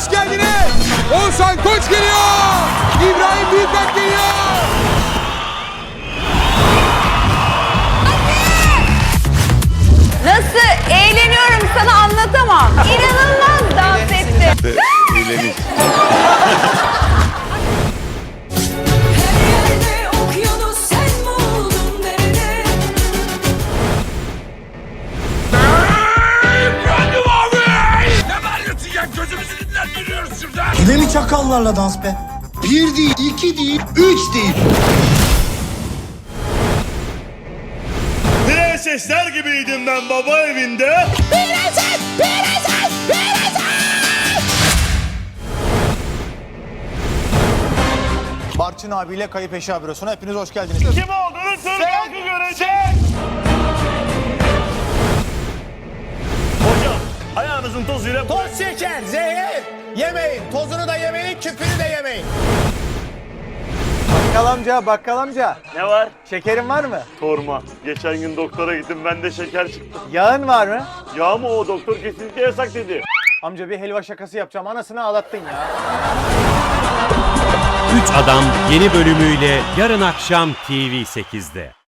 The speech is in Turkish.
hoş geldiniz. Oğuzhan Koç geliyor. İbrahim Yine mi çakallarla dans be? Bir değil, iki değil, üç değil. Prensesler gibiydim ben baba evinde. Barçın abiyle Kayıp Eşya Bürosu'na hepiniz hoş geldiniz. Kim olduğunu Türk halkı görecek. Hocam ayağınızın tozuyla Toz şeker, zehir. Yemeyin. Tozunu da yemeyin, küpünü de yemeyin. Bakkal amca, bakkal amca. ne var? Şekerin var mı? Sorma. Geçen gün doktora gittim bende şeker çıktı. Yağın var mı? Ya mı o doktor kesinlikle yasak dedi. Amca bir helva şakası yapacağım. Anasını ağlattın ya. 3 Adam yeni bölümüyle yarın akşam TV8'de.